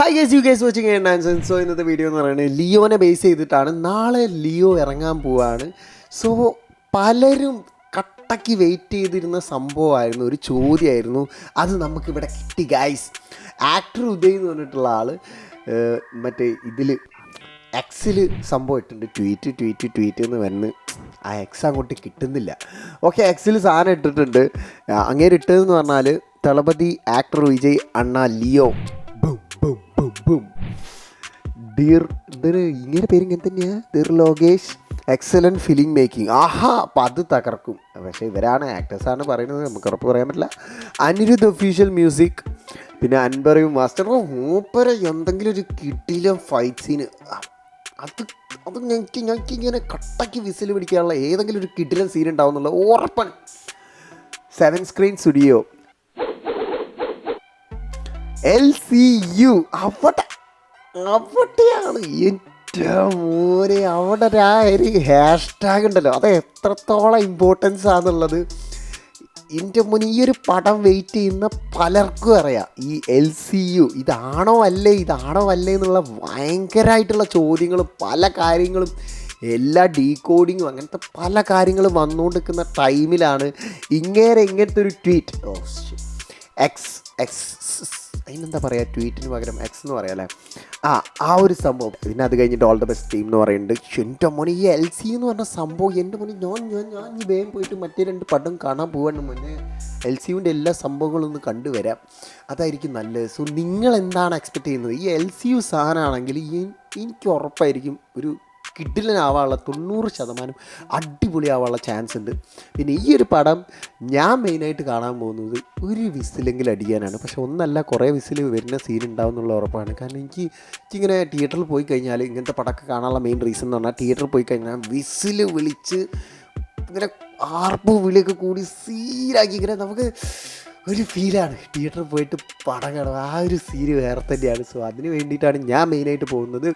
Hi guys you guys watching Anson so ഇന്നത്തെ video എന്ന് പറയുന്നത് ലിയോനെ ബേസ് ചെയ്തിട്ടാണ്. നാളെ ലിയോ ഇറങ്ങാൻ പോവാണ്. സോ പലരും കട്ടയ്ക്ക് വെയിറ്റ് ചെയ്തിരുന്ന സംഭവമായിരുന്നു. ഒരു ചോദ്യമായിരുന്നു. അത് നമുക്കിവിടെ കിട്ടി ഗൈസ് ആക്ടർ ഉദയ് എന്ന് പറഞ്ഞിട്ടുള്ള ആൾ മറ്റേ ഇതിൽ എക്സിൽ സംഭവം ഇട്ടുണ്ട് ട്വീറ്റ് ട്വീറ്റ് ട്വീറ്റ് എന്ന് വന്ന് ആ എക്സ് അങ്ങോട്ട് കിട്ടുന്നില്ല. ഓക്കെ എക്സിൽ സാധനം ഇട്ടിട്ടുണ്ട്. അങ്ങേരിട്ടതെന്ന് പറഞ്ഞാൽ തളപതി ആക്ടർ വിജയ് അണ്ണ ലിയോ. ബും. ഡീർ ഇതൊരു ഇങ്ങനെ പേര് ഇങ്ങനെ തന്നെയാ? Dear Lokesh excellent film making ആഹാ അപ്പം അത് തകർക്കും. പക്ഷേ ഇവരാണ് ആക്ടേഴ്സാണ് പറയുന്നത്. നമുക്ക് ഉറപ്പ് പറയാൻ പറ്റില്ല. അനിരുദ്ധ് ഒഫീഷ്യൽ മ്യൂസിക് പിന്നെ അൻപറയും മാസ്റ്റർ മൂപ്പര എന്തെങ്കിലും ഒരു കിട്ടിയില്ല ഫൈറ്റ് സീന് അത് അത് ഞങ്ങൾക്ക് ഞങ്ങൾക്ക് ഇങ്ങനെ കട്ടയ്ക്ക് വിസിൽ പിടിക്കാനുള്ള ഏതെങ്കിലും ഒരു കിട്ടിലൻ സീൻ ഉണ്ടാവും എന്നുള്ള ഉറപ്പാണ്. Seven screen studio L C U അവിടെ അവിടെയാണ് എന്റെ മോനെ അവിടെ ആ ഒരു ഹാഷ്ടാഗ് ഉണ്ടല്ലോ. അത് എത്രത്തോളം ഇമ്പോർട്ടൻസ് ആണെന്നുള്ളത് എന്റെ മുൻ ഈ ഒരു പടം വെയിറ്റ് ചെയ്യുന്ന പലർക്കും അറിയാം. ഈ എൽ സി യു ഇതാണോ അല്ലേ ഇതാണോ അല്ലേ എന്നുള്ള ഭയങ്കരമായിട്ടുള്ള ചോദ്യങ്ങളും പല കാര്യങ്ങളും എല്ലാ ഡീകോഡിങ്ങും അങ്ങനത്തെ പല കാര്യങ്ങളും വന്നുകൊണ്ടിരിക്കുന്ന ടൈമിലാണ് ഇങ്ങേരെ ഇങ്ങനത്തെ ഒരു ട്വീറ്റ് എക്സ് എക്സ് അതിനെന്താ പറയുക ട്വീറ്റിന് പകരം എക്സ് എന്ന് പറയാം അല്ലേ? ആ ആ ഒരു സംഭവം. പിന്നെ അത് കഴിഞ്ഞിട്ട് ഓൾ ദ ബെസ്റ്റ് ടീം എന്ന് പറയുന്നുണ്ട്. എന്റെ മോനെ ഈ എൽ സി എന്ന് പറഞ്ഞ സംഭവം എന്റെ മോനെ ഞാൻ ഞാൻ ഞാൻ ഈ വേഗം പോയിട്ട് മറ്റേ രണ്ട് പടം കാണാൻ പോവാണ് മുന്നേ എൽ സിയുന്റെ എല്ലാ സംഭവങ്ങളും ഒന്ന് കണ്ടുവരാം. അതായിരിക്കും നല്ലത്. സോ നിങ്ങൾ എന്താണ് എക്സ്പെക്ട് ചെയ്യുന്നത്? ഈ എൽ സി യു സാധനമാണെങ്കിൽ എനിക്ക് ഉറപ്പായിരിക്കും ഒരു കിഡിലനാവാനുള്ള തൊണ്ണൂറ് ശതമാനം അടിപൊളിയാവാനുള്ള ചാൻസ് ഉണ്ട്. പിന്നെ ഈ ഒരു പടം ഞാൻ മെയിനായിട്ട് കാണാൻ പോകുന്നത് ഒരു വിസിലെങ്കിലും അടിക്കാനാണ്. പക്ഷെ ഒന്നല്ല കുറേ വിസിൽ വരുന്ന സീൻ ഉണ്ടാവും എന്നുള്ള ഉറപ്പാണ്. കാരണം എനിക്ക് എനിക്കിങ്ങനെ തിയേറ്ററിൽ പോയി കഴിഞ്ഞാൽ ഇങ്ങനത്തെ പടമൊക്കെ കാണാനുള്ള മെയിൻ റീസൺ എന്ന് പറഞ്ഞാൽ തിയേറ്ററിൽ പോയി കഴിഞ്ഞാൽ വിസിൽ വിളിച്ച് ഇങ്ങനെ ആർപ്പ് വിളിയൊക്കെ കൂടി സീനാക്കി ഇങ്ങനെ നമുക്ക് ഒരു ഫീലാണ് തിയേറ്ററിൽ പോയിട്ട് പടം കാണുക ആ ഒരു സീന് വേറെ തന്നെയാണ്. സോ അതിന് വേണ്ടിയിട്ടാണ് ഞാൻ മെയിനായിട്ട് പോകുന്നത്.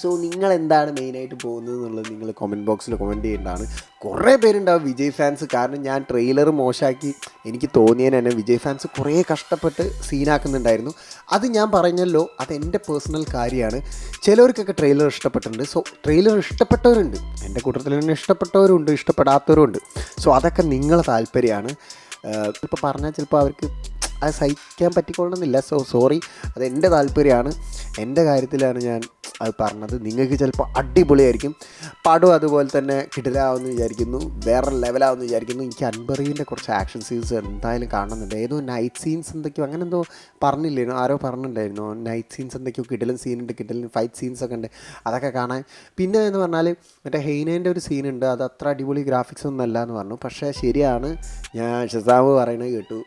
സോ നിങ്ങൾ എന്താണ് മെയിനായിട്ട് പോകുന്നത് എന്നുള്ളത് നിങ്ങൾ കമന്റ് ബോക്സിൽ കമന്റ് ചെയ്യേണ്ടതാണ്. കുറേ പേരുണ്ടാവും വിജയ് ഫാൻസ് കാരണം ഞാൻ ട്രെയിലർ മോശമാക്കി എനിക്ക് തോന്നിയതിന് തന്നെ വിജയ് ഫാൻസ് കുറേ കഷ്ടപ്പെട്ട് സീനാക്കുന്നുണ്ടായിരുന്നു അത് ഞാൻ പറഞ്ഞല്ലോ അത് എന്റെ പേഴ്സണൽ കാര്യമാണ്. ചിലവർക്കൊക്കെ ട്രെയിലർ ഇഷ്ടപ്പെട്ടിട്ടുണ്ട്. സോ ട്രെയിലർ ഇഷ്ടപ്പെട്ടവരുണ്ട്. എന്റെ കൂട്ടത്തിൽ തന്നെ ഇഷ്ടപ്പെട്ടവരുണ്ട് ഇഷ്ടപ്പെടാത്തവരുണ്ട്. സോ അതൊക്കെ നിങ്ങളെ താല്പര്യമാണ്. ഇപ്പോൾ പറഞ്ഞാൽ ചിലപ്പോൾ അവർക്ക് അത് സഹിക്കാൻ പറ്റിക്കൊള്ളണമെന്നില്ല. സോ സോറി അത് എന്റെ താല്പര്യമാണ്. എന്റെ കാര്യത്തിലാണ് ഞാൻ അത് പറഞ്ഞത്. നിങ്ങൾക്ക് ചിലപ്പോൾ അടിപൊളിയായിരിക്കും. പടം അതുപോലെ തന്നെ കിടിലാവുമെന്ന് വിചാരിക്കുന്നു. വേറെ ലെവലാവെന്ന് വിചാരിക്കുന്നു. എനിക്ക് അൻബറീന്റെ കുറച്ച് ആക്ഷൻ സീൻസ് എന്തായാലും കാണുന്നുണ്ട്. ഏതോ നൈറ്റ് സീൻസ് എന്തൊക്കെയോ അങ്ങനെ എന്തോ പറഞ്ഞില്ലേനോ ആരോ പറഞ്ഞിട്ടുണ്ടായിരുന്നു. നൈറ്റ് സീൻസ് എന്തൊക്കെയോ കിടിലൻ സീനുണ്ട് കിടിലൻ ഫൈറ്റ് സീൻസ് ഒക്കെ ഉണ്ട്. അതൊക്കെ കാണാൻ. പിന്നെ എന്ന് പറഞ്ഞാൽ മറ്റേ ഹെയ്നേന്റെ ഒരു സീനുണ്ട് അത് അത്ര അടിപൊളി ഗ്രാഫിക്സ് ഒന്നും അല്ല എന്ന് പറഞ്ഞു. പക്ഷേ ശരിയാണ് ഞാൻ ഷസാവ് പറയുന്നത് കേട്ടു.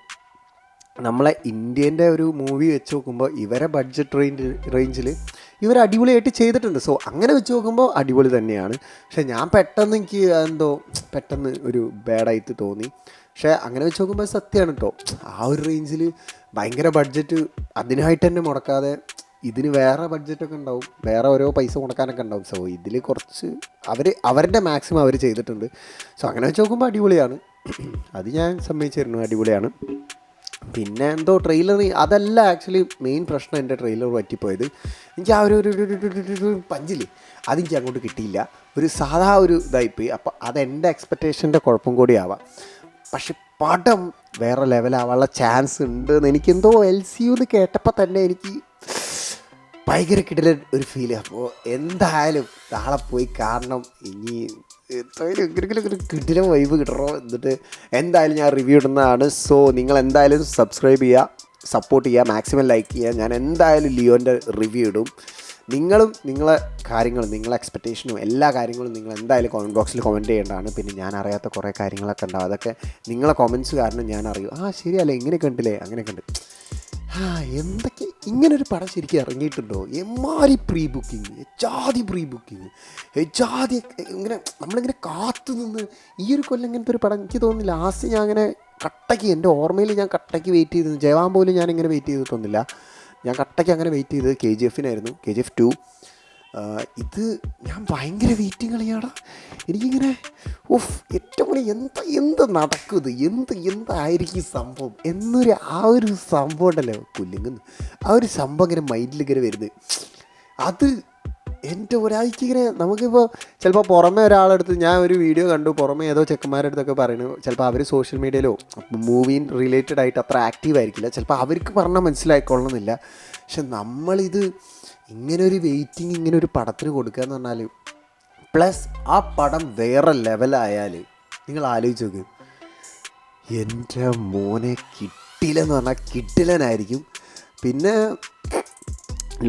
നമ്മളെ ഇന്ത്യന്റെ ഒരു മൂവി വെച്ച് നോക്കുമ്പോൾ ഇവരെ ബഡ്ജറ്റ് റേഞ്ച് റേഞ്ചിൽ ഇവർ അടിപൊളിയായിട്ട് ചെയ്തിട്ടുണ്ട്. സോ അങ്ങനെ വെച്ച് നോക്കുമ്പോൾ അടിപൊളി തന്നെയാണ്. പക്ഷേ ഞാൻ പെട്ടെന്ന് എനിക്ക് എന്തോ പെട്ടെന്ന് ഒരു ബാഡായിട്ട് തോന്നി. പക്ഷേ അങ്ങനെ വെച്ച് നോക്കുമ്പോൾ സത്യമാണ് കേട്ടോ ആ ഒരു റേഞ്ചിൽ ഭയങ്കര ബഡ്ജറ്റ് അതിനായിട്ട് തന്നെ മുടക്കാതെ ഇതിന് വേറെ ബഡ്ജറ്റൊക്കെ ഉണ്ടാവും. വേറെ ഓരോ പൈസ മുടക്കാനൊക്കെ ഉണ്ടാവും. സോ ഇതിൽ കുറച്ച് അവർ അവരുടെ മാക്സിമം അവർ ചെയ്തിട്ടുണ്ട്. സോ അങ്ങനെ വെച്ച് നോക്കുമ്പോൾ അടിപൊളിയാണ്. അത് ഞാൻ സമ്മതിച്ചിരുന്നു അടിപൊളിയാണ്. പിന്നെ എന്തോ ട്രെയിലർ അതല്ല ആക്ച്വലി മെയിൻ പ്രശ്നം എന്റെ ട്രെയിലർ പറ്റിപ്പോയത്. എനിക്ക് ആ ഒരു ഒരു പഞ്ചിൽ അതെനിക്ക് അങ്ങോട്ട് കിട്ടിയില്ല. ഒരു സാധാ ഒരു ഇതായിപ്പോയി. അപ്പോൾ അതെന്റെ എക്സ്പെക്റ്റേഷന്റെ കുഴപ്പം കൂടി ആവാം. പക്ഷെ പടം വേറെ ലെവലാവാനുള്ള ചാൻസ് ഉണ്ട് എന്ന് എനിക്കെന്തോ എൽ സി യു എന്ന് കേട്ടപ്പോൾ തന്നെ എനിക്ക് ഭയങ്കര കിടില ഒരു ഫീൽ അപ്പോൾ എന്തായാലും നാളെ പോയി കാരണം ഇനി എന്തായാലും കിടില വൈബ് കിട്ടണോ? എന്നിട്ട് എന്തായാലും ഞാൻ റിവ്യൂ ഇടുന്നതാണ്. സോ നിങ്ങൾ എന്തായാലും സബ്സ്ക്രൈബ് ചെയ്യുക സപ്പോർട്ട് ചെയ്യുക മാക്സിമം ലൈക്ക് ചെയ്യുക. ഞാൻ എന്തായാലും ലിയോന്റെ റിവ്യൂ ഇടും. നിങ്ങളും നിങ്ങളെ കാര്യങ്ങളും നിങ്ങളെ എക്സ്പെക്റ്റേഷനും എല്ലാ കാര്യങ്ങളും നിങ്ങൾ എന്തായാലും കമന്റ് ബോക്സിൽ കമന്റ് ചെയ്യേണ്ടതാണ്. പിന്നെ ഞാൻ അറിയാത്ത കുറേ കാര്യങ്ങളൊക്കെ ഉണ്ടാവും. അതൊക്കെ നിങ്ങളെ കമന്റ്സ് കാരണം ഞാൻ അറിയും. ആ ശരിയല്ലേ? ഇങ്ങനെയൊക്കെ ഉണ്ടല്ലേ? അങ്ങനെയൊക്കെ ഉണ്ട്. ആ എന്തൊക്കെ ഇങ്ങനൊരു പടം ശരിക്കും ഇറങ്ങിയിട്ടുണ്ടോ? എമ്മാരി പ്രീ ബുക്കിങ് എച്ചാതി പ്രീ ബുക്കിങ് എച്ചാതി ഇങ്ങനെ നമ്മളിങ്ങനെ കാത്തു നിന്ന് ഈ ഒരു കൊല്ലം ഇങ്ങനത്തെ ഒരു പടം എനിക്ക് തോന്നുന്നില്ല. ലാസ്റ്റ് ഞാൻ അങ്ങനെ കട്ടയ്ക്ക് എന്റെ ഓർമ്മയിൽ ഞാൻ കട്ടയ്ക്ക് വെയിറ്റ് ചെയ്തു ജവാൻ പോലും ഞാൻ ഇങ്ങനെ വെയിറ്റ് ചെയ്തിട്ടൊന്നുമില്ല. ഞാൻ കട്ടയ്ക്ക് അങ്ങനെ വെയിറ്റ് ചെയ്തത് കെ ജി എഫിനായിരുന്നു കെ ജി എഫ് ടു ഇത് ഞാൻ ഭയങ്കര വെയിറ്റിംഗ് കളിയാടാ. എനിക്കിങ്ങനെ ഓഫ് ഏറ്റവും കൂടുതൽ എന്ത് എന്ത് നടക്കും ഇത് എന്ത് എന്തായിരിക്കും ഈ സംഭവം? എന്നൊരു ആ ഒരു സംഭവം ഉണ്ടല്ലോ കുല്ലിങ്ങുന്നു ആ ഒരു സംഭവം ഇങ്ങനെ മൈൻഡിൽ ഇങ്ങനെ വരുന്നത് അത് എന്റെ ഒരാഴ്ച ഇങ്ങനെ നമുക്കിപ്പോൾ ചിലപ്പോൾ പുറമെ ഒരാളെടുത്ത് ഞാൻ ഒരു വീഡിയോ കണ്ടു പുറമെ ഏതോ ചെക്കന്മാരുടെ അടുത്തൊക്കെ പറയുന്നു. ചിലപ്പോൾ അവർ സോഷ്യൽ മീഡിയയിലോ മൂവി റിലേറ്റഡ് ആയിട്ട് അത്ര ആക്റ്റീവ് ആയിരിക്കില്ല. ചിലപ്പോൾ അവർക്ക് പറഞ്ഞാൽ മനസ്സിലായിക്കൊള്ളണമെന്നില്ല. പക്ഷെ നമ്മളിത് ഇങ്ങനെ ഒരു വെയിറ്റിംഗ് ഇങ്ങനെ ഒരു പടത്തിന് കൊടുക്കുക എന്ന് പറഞ്ഞാൽ പ്ലസ് ആ പടം വേറെ ലെവലായാൽ നിങ്ങൾ ആലോചിച്ച് നോക്ക്. എന്റെ മോനെ കിട്ടില്ലെന്ന് പറഞ്ഞാൽ കിട്ടില്ലനായിരിക്കും പിന്നെ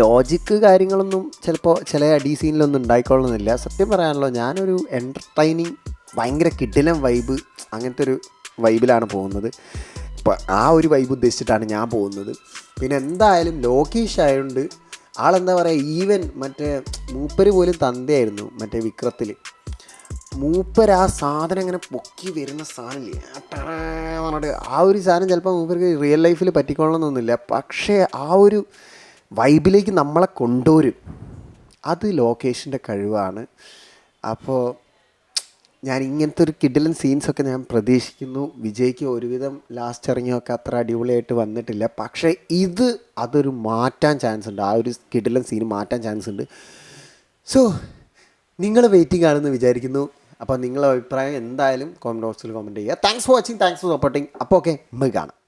ലോജിക്ക് കാര്യങ്ങളൊന്നും ചിലപ്പോൾ ചില അടി സീനിലൊന്നും ഉണ്ടായിക്കൊള്ളുന്നില്ല. സത്യം പറയാനല്ലോ ഞാനൊരു എന്റർടൈനിങ് ഭയങ്കര കിടിലൻ വൈബ് അങ്ങനത്തെ ഒരു വൈബിലാണ് പോകുന്നത്. ഇപ്പം ആ ഒരു വൈബ് ഉദ്ദേശിച്ചിട്ടാണ് ഞാൻ പോകുന്നത്. പിന്നെ എന്തായാലും ലോകേഷ് ആയതുകൊണ്ട് ആളെന്താ പറയുക ഈവൻ മറ്റേ മൂപ്പര് പോലും തന്തയായിരുന്നു മറ്റേ വിക്രത്തിൽ മൂപ്പർ ആ സാധനം ഇങ്ങനെ പൊക്കി വരുന്ന പറഞ്ഞിട്ട് ആ ഒരു സാധനം ചിലപ്പോൾ മൂപ്പർക്ക് റിയൽ ലൈഫിൽ പറ്റിക്കൊള്ളണമെന്നൊന്നുമില്ല പക്ഷേ ആ ഒരു വൈബിലേക്ക് നമ്മളെ കൊണ്ടുവരും. അത് ലൊക്കേഷന്റെ കഴിവാണ്. അപ്പോൾ ഞാൻ ഇങ്ങനത്തെ ഒരു കിഡിലൻ സീൻസൊക്കെ ഞാൻ പ്രതീക്ഷിക്കുന്നു. വിജയ്ക്ക് ഒരുവിധം ലാസ്റ്റ് ഇറങ്ങിയൊക്കെ അത്ര അടിപൊളിയായിട്ട് വന്നിട്ടില്ല. പക്ഷേ ഇത് അതൊരു മാറ്റാൻ ചാൻസ് ഉണ്ട്. ആ ഒരു കിഡിലൻ സീൻ മാറ്റാൻ ചാൻസ് ഉണ്ട്. സോ നിങ്ങൾ വെയിറ്റിംഗ് ആണെന്ന് വിചാരിക്കുന്നു. അപ്പോൾ നിങ്ങളുടെ അഭിപ്രായം എന്തായാലും കോമന്റ് ബോക്സിൽ കോമന്റ് ചെയ്യുക. Thanks for watching thanks for supporting അപ്പോൾ ഓക്കെ കാണാം